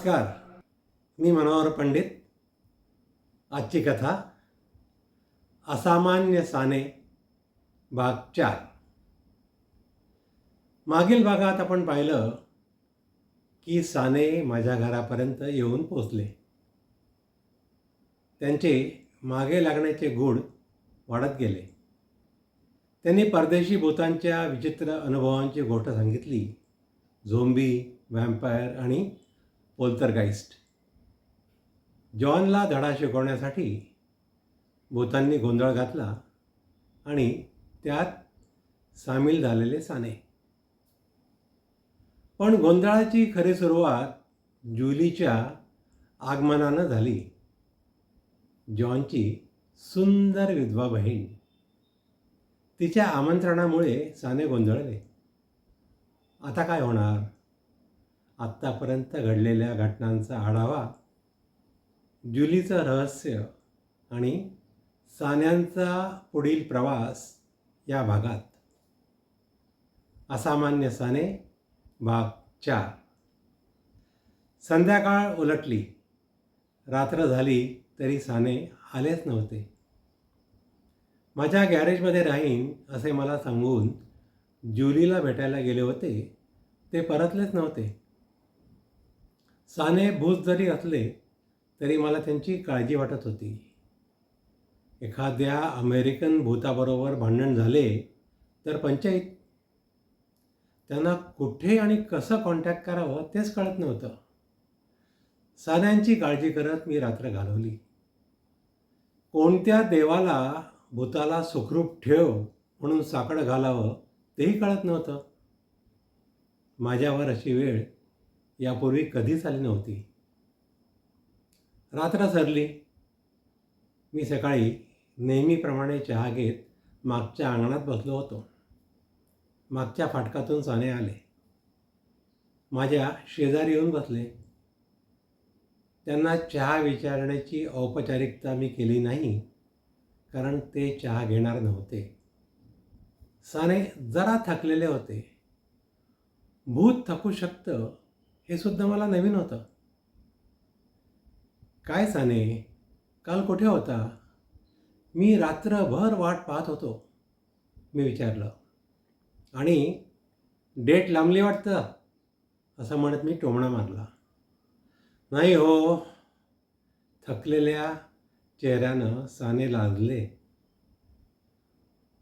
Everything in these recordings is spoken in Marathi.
नमस्कार. मी मनोहर पंडित. आजची कथा असामान्य साने भाग चार. मागील भागात आपण पाहिलं की साने माझ्या घरापर्यंत येऊन पोचले त्यांचे मागे लागण्याचे गुण वाढत गेले. त्यांनी परदेशी भूतांच्या विचित्र अनुभवांची गोष्ट सांगितली. झोंबी व्हॅम्पायर आणि पोल्तरगाईस्ट. जॉनला धडा शिकवण्यासाठी भूतांनी गोंधळ घातला आणि त्यात सामील झालेले साने. पण गोंधळाची खरी सुरुवात जुलीच्या आगमनानं झाली. जॉनची सुंदर विधवा बहीण. तिच्या आमंत्रणामुळे साने गोंधळले. आता काय होणार? आत्तापर्यंत घडलेल्या घटनांचा आढावा जुलीचं रहस्य आणि सान्यांचा पुढील प्रवास या भागात. असामान्य साने भाग चार. संध्याकाळ उलटली. रात्र झाली तरी साने आलेच नव्हते. माझ्या गॅरेजमध्ये राहीन असे मला सांगून जुलीला भेटायला गेले होते. ते परतलेच नव्हते. साने भूत जरी असले तरी मला त्यांची काळजी वाटत होती. एखाद्या अमेरिकन भूताबरोबर भांडण झाले तर पंचायत त्यांना कुठे आणि कसं कॉन्टॅक्ट करावं तेच कळत नव्हतं. सान्यांची काळजी करत मी रात्र घालवली. कोणत्या देवाला भूताला सुखरूप ठेव म्हणून साकडं घालावं तेही कळत नव्हतं. माझ्यावर अशी वेळ यापूर्वी कधीच आली नव्हती. रात्र सरली. मी सकाळी नेहमीप्रमाणे चहा घेत मागच्या अंगणात बसलो होतो. मागच्या फाटकातून साने आले. माझ्या शेजारी येऊन बसले. त्यांना चहा विचारण्याची औपचारिकता मी केली नाही कारण ते चहा घेणार नव्हते. साने जरा थकलेले होते. भूत थकू शकतं हे सुद्धा मला नवीन होतं. काय साने काल कुठे होता? मी रात्रभर वाट पाहत होतो मी विचारलं. आणि डेट लांबली वाटतं असं म्हणत मी टोमणा मारला. नाही हो थकलेल्या चेहऱ्यानं साने लाजले.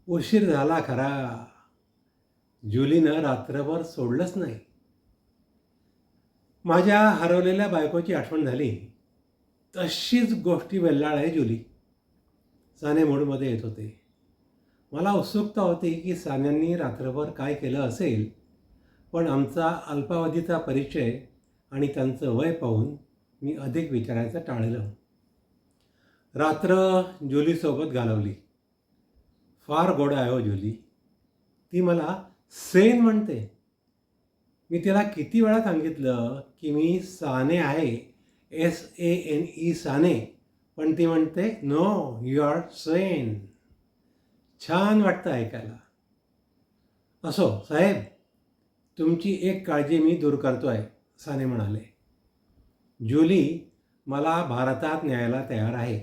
उशीर झाला खरा. जुलीनं रात्रभर सोडलंच नाही. माझ्या हरवलेल्या बायकोची आठवण झाली. तशीच गोष्टी वेल्लाळ आहे जुली. साने मूडमध्ये येत होते. मला उत्सुकता होती की सान्यांनी रात्रभर काय केलं असेल पण आमचा अल्पावधीचा परिचय आणि त्यांचं वय पाहून मी अधिक विचारायचं टाळलं. रात्र जुलीसोबत घालवली. फार गोड आहे हो जुली. ती मला सेन म्हणते. मी तिला किती वेळा सांगितलं की मी साने आहे S A N E Sane. पण ती म्हणते नो यू आर सेन छान वाटतं ऐकायला. असो साहेब तुमची एक काळजी मी दूर करतो आहे साने म्हणाले. जुली मला भारतात न्यायला तयार आहे.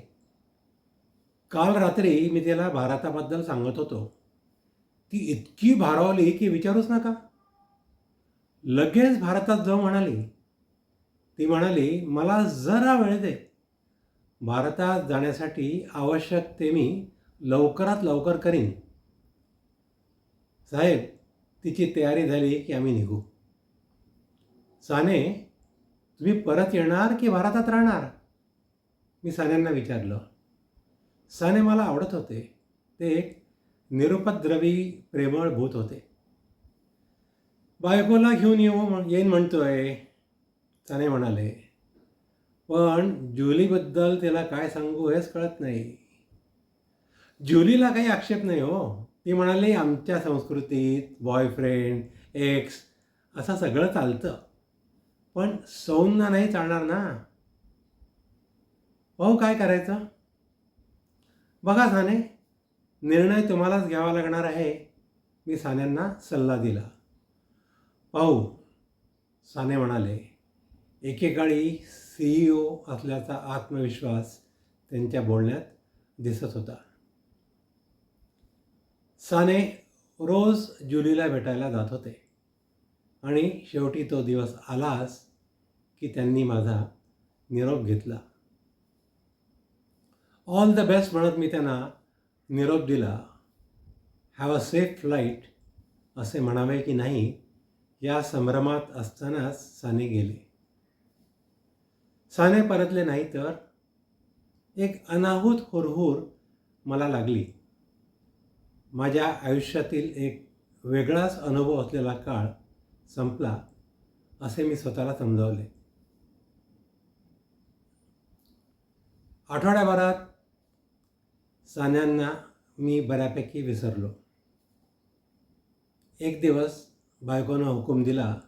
काल रात्री मी तिला भारताबद्दल सांगत होतो. ती इतकी भारावली की विचारूच नका. लगेच भारतात जाऊ म्हणाली. ती म्हणाली मला जरा वेळ दे. भारतात जाण्यासाठी आवश्यक ते मी लवकरात लवकर करीन. साहेब तिची तयारी झाली की आम्ही निघू. साने तुम्ही परत येणार की भारतात राहणार? मी सान्यांना विचारलं. साने मला आवडत होते. ते एक निरुपद्रवी प्रेमळ भूत होते. बायकोला घेऊन येऊ येईन म्हणतोय. साने म्हणाले पण जुलीबद्दल त्याला काय सांगू हेच कळत नाही. जुलीला काही आक्षेप नाही हो. ती म्हणाली आमच्या संस्कृतीत बॉयफ्रेंड एक्स असं सगळं चालतं. पण सौंना नाही चालणार ना. भाऊ काय करायचं? बघा साने निर्णय तुम्हालाच घ्यावा लागणार आहे. मी सान्यांना सल्ला दिला. पाहू. साने म्हणाले एकेकाळी सी ई ओ असल्याचा आत्मविश्वास त्यांच्या बोलण्यात दिसत होता. साने रोज जुलीला भेटायला जात होते आणि शेवटी तो दिवस आलाच की त्यांनी माझा निरोप घेतला. ऑल द बेस्ट म्हणत मी त्यांना निरोप दिला. हॅव अ सेफ फ्लाईट असे म्हणावे की नाही या संभ्रमात असतानाच साने गेले. साने परतले नाही तर एक अनाहूत हुरहुर मला लागली. माझ्या आयुष्यातील एक वेगळाच अनुभव असलेला काळ संपला असे मी स्वतःला समजावले. आठवड्याभरात सान्यांना मी बऱ्यापैकी विसरलो. एक दिवस बायकोनं हुकूम दिला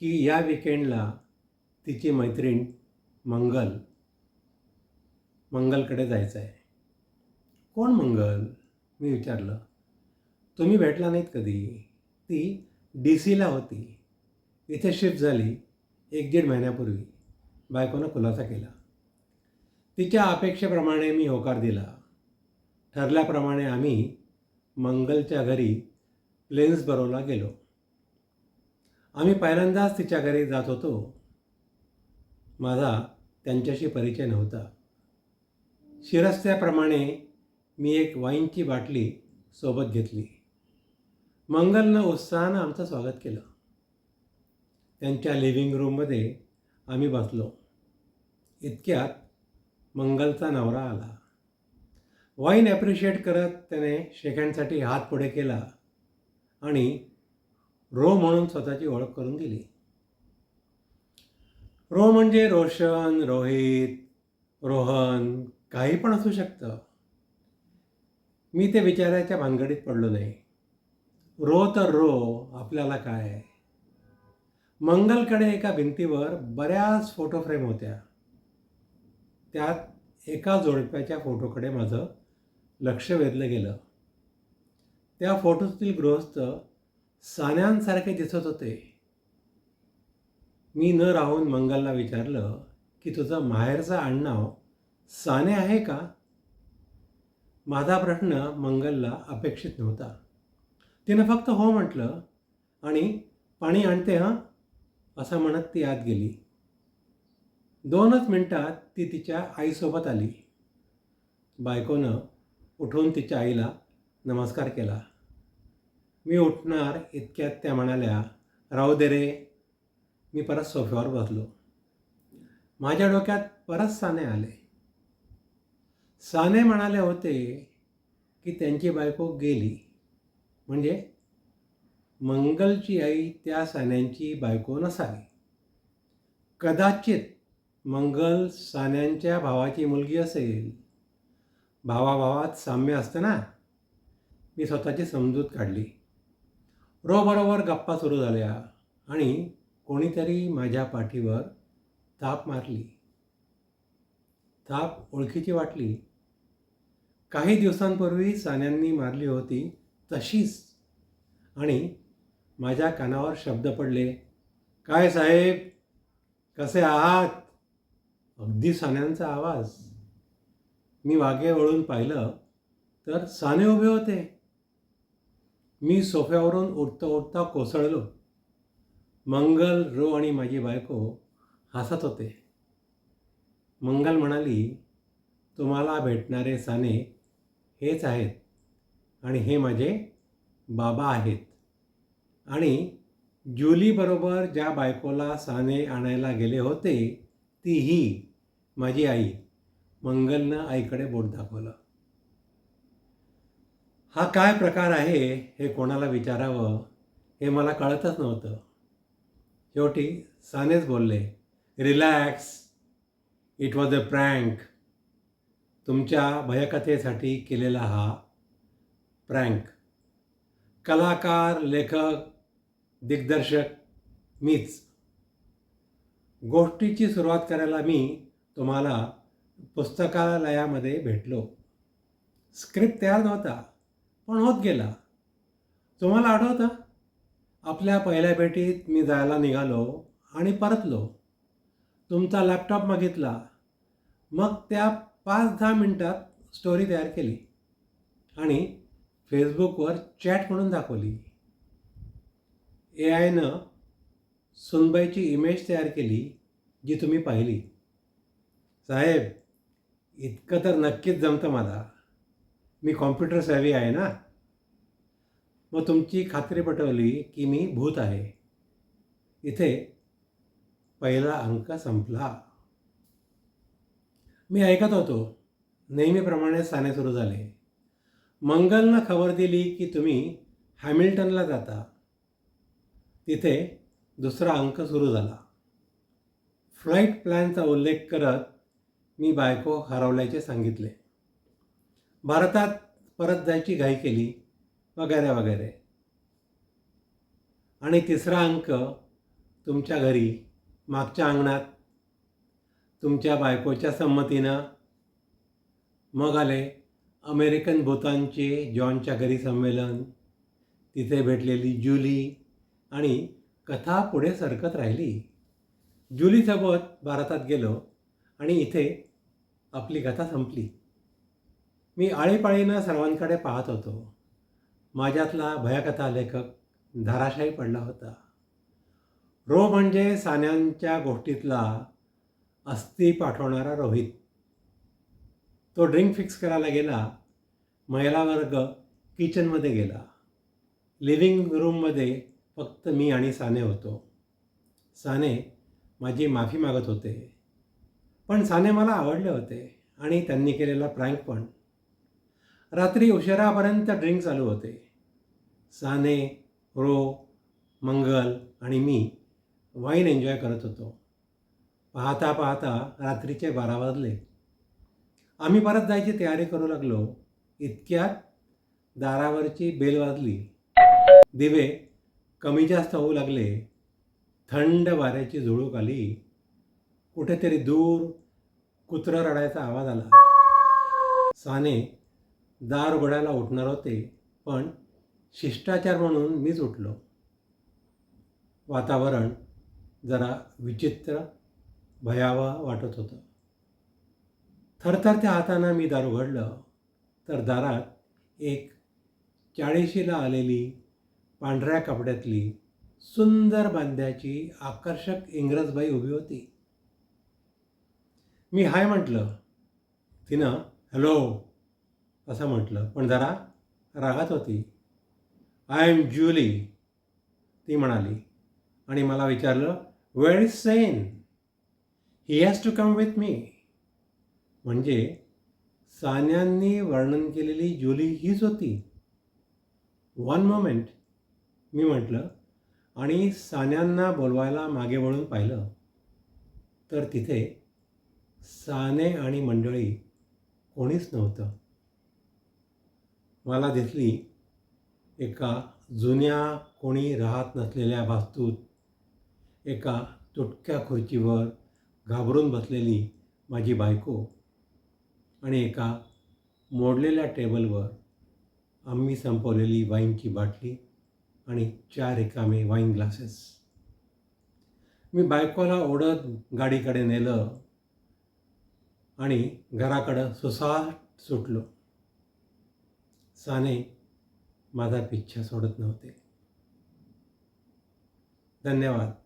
की या विकेंडला तिची मैत्रीण मंगल मंगलकडे जायचं आहे कोण मंगल? मी विचारलं. तुम्ही भेटला नाहीत कधी? ती डी सीला होती. इथे शिफ्ट झाली एक दीड महिन्यापूर्वी. बायकोनं खुलासा केला. तिच्या अपेक्षेप्रमाणे मी होकार दिला. ठरल्याप्रमाणे आम्ही मंगलच्या घरी लेन्स प्लेन्सबरोला गेलो. आम्ही पहिल्यांदाच तिच्या घरी जात होतो. माझा त्यांच्याशी परिचय नव्हता. शिरस्त्याप्रमाणे मी एक वाईनची बाटली सोबत घेतली. मंगलनं उत्साहानं आमचं स्वागत केलं. त्यांच्या लिव्हिंग रूममध्ये आम्ही बसलो. इतक्यात मंगलचा नवरा आला. वाईन ॲप्रिशिएट करत त्याने शेकँडसाठी हात पुढे केला. आणि रो म्हणून स्वतःची ओळख करून दिली. रो म्हणजे रोशन रोहित रोहन काही पण असू शकतं. मी ते विचारायच्या भानगडीत पडलो नाही. रो तर रो आपल्याला काय? मंगलकडे एका भिंतीवर बऱ्याच फोटो फ्रेम होत्या. त्यात एका जोडप्याच्या फोटोकडे माझं लक्ष वेधलं गेलं. त्या फोटोतील गृहस्थ सान्यांसारखे दिसत होते. मी न राहून मंगलला विचारलं की तुझं माहेरचं आडनाव साने आहे का? माझा प्रश्न मंगलला अपेक्षित नव्हता. तिनं फक्त हो म्हटलं आणि पाणी आणते हां? असं म्हणत ती आत गेली. दोनच मिनटात ती तिच्या आईसोबत आली. बायकोनं उठून तिच्या आईला नमस्कार केला. मी उठणार इतक्यात त्या म्हणाल्या राहू दे रे मी परत सोफ्यावर बसलो. माझ्या डोक्यात परत साने आले. साने म्हणाले होते की त्यांची बायको गेली. म्हणजे मंगलची आई त्या सान्यांची बायको नसावी. कदाचित मंगल सान्यांच्या भावाची मुलगी असेल. भावाभावात साम्य असतं ना. मी स्वतःची समजूत काढली. रोबरोबर गप्पा सुरू झाल्या आणि कोणीतरी माझ्या पाठीवर ताप मारली. ताप ओळखीची वाटली. काही दिवसांपूर्वी सान्यांनी मारली होती तशीच. आणि माझ्या कानावर शब्द पडले काय साहेब? कसे आहात? अगदी सान्यांचा आवाज. मी वागे वळून पाहिलं तर साने उभे होते. मी सोफ्यावरून उठता उठता कोसळलो. मंगल रो आणि माझी बायको हसत होते. मंगल म्हणाली तुम्हाला भेटणारे साने हेच आहेत आणि हे माझे बाबा आहेत. आणि जुलीबरोबर ज्या बायकोला साने आणायला गेले होते तीही माझी आई मंगलनं आईकडे बोट दाखवलं. हा काय प्रकार आहे हे कोणाला विचारावं हे मला कळतच नव्हतं. शेवटी सानेच बोलले relax. It was a prank. तुमच्या भयकथेसाठी केलेला हा प्रँक. कलाकार लेखक दिग्दर्शक मीच. गोष्टीची सुरुवात करायला मी तुम्हाला पुस्तकालयामध्ये भेटलो. स्क्रिप्ट तयार नव्हता. पण होत गेला. तुम्हाला आठवतं? आपल्या पहिल्या भेटीत मी जायला निघालो आणि परतलो. तुमचा लॅपटॉप मागितला. मग त्या पाच दहा मिनटात स्टोरी तयार केली आणि फेसबुकवर चॅट म्हणून दाखवली. ए आयनं सुनबाईची इमेज तयार केली जी तुम्ही पाहिली. साहेब इतकं तर नक्कीच जमतं मला. मी कॉम्प्युटर सॅवी आहे ना? मग तुमची खात्री पटवली की मी भूत आहे. इथे पहिला अंक संपला. मी ऐकत होतो. नेहमीप्रमाणे साने सुरू झाले. मंगलनं खबर दिली की तुम्ही हॅमिल्टनला जाता. तिथे दुसरा अंक सुरू झाला. फ्लाईट प्लॅनचा उल्लेख करत मी बायको हरवल्याचे सांगितले. भारतात परत जायची घाई केली वगैरे वगैरे. आणि तिसरा अंक तुमच्या घरी मागच्या अंगणात तुमच्या बायकोच्या संमतीनं. मग आले अमेरिकन भूतांचे जॉनच्या घरी संमेलन. तिथे भेटलेली जुली आणि कथा पुढे सरकत राहिली. जुलीसोबत भारतात गेलो आणि इथे आपली कथा संपली. मी आळीपाळीनं सर्वांकडे पाहत होतो. माझ्यातला भयकथा लेखक धाराशाही पडला होता. रो म्हणजे सान्यांच्या गोष्टीतला अस्थी पाठवणारा रोहित. तो ड्रिंक फिक्स करायला गेला. महिला वर्ग किचनमध्ये गेला. लिव्हिंग रूममध्ये फक्त मी आणि साने होतो. साने माझी माफी मागत होते. पण साने मला आवडले होते आणि त्यांनी केलेला प्रँक पण. रात्री उशिरापर्यंत ड्रिंक चालू होते. साने रो मंगल आणि मी वाईन एन्जॉय करत होतो. पाहता पाहता रात्रीचे बारा वाजले. आम्ही परत जायची तयारी करू लागलो. इतक्यात दारावरची बेल वाजली. दिवे कमी जास्त होऊ लागले. थंड वाऱ्याची झुळूक आली. कुठेतरी दूर कुत्रा रडायचा आवाज आला. साने दार उघडायला उठणार होते पण शिष्टाचार म्हणून मीच उठलो. वातावरण जरा विचित्र भयावह वाटत होतं. थरथरत्या हातानं मी दार उघडलं तर दारात एक चाळीशीला आलेली पांढऱ्या कपड्यातली सुंदर बांध्याची आकर्षक इंग्रजबाई उभी होती. मी हाय म्हटलं तिनं हॅलो असं म्हटलं. पण जरा रागात होती. आय एम ज्युली ती म्हणाली. आणि मला विचारलं वेळ is sane he has to come with me म्हणजे सान्यांनी वर्णन केलेली ज्युली हीच होती. वन मोमेंट मी म्हटलं. आणि सान्यांना बोलवायला मागे वळून पाहिलं. तर तिथे साने आणि मंडळी कोणीच नव्हतं. मला दिसली. एका जुन्या कोणी राहत नसलेल्या वास्तूत एका तुटक्या खुर्चीवर घाबरून बसलेली माझी बायको आणि एका मोडलेल्या टेबलवर आम्ही संपवलेली वाईनची बाटली आणि चार रिकामे वाईन ग्लासेस. मी बायकोला ओढत गाडीकडे नेलं आणि घराकडं सुसाट सुटलो. साने माझा पिच्छा सोडत नव्हते. धन्यवाद.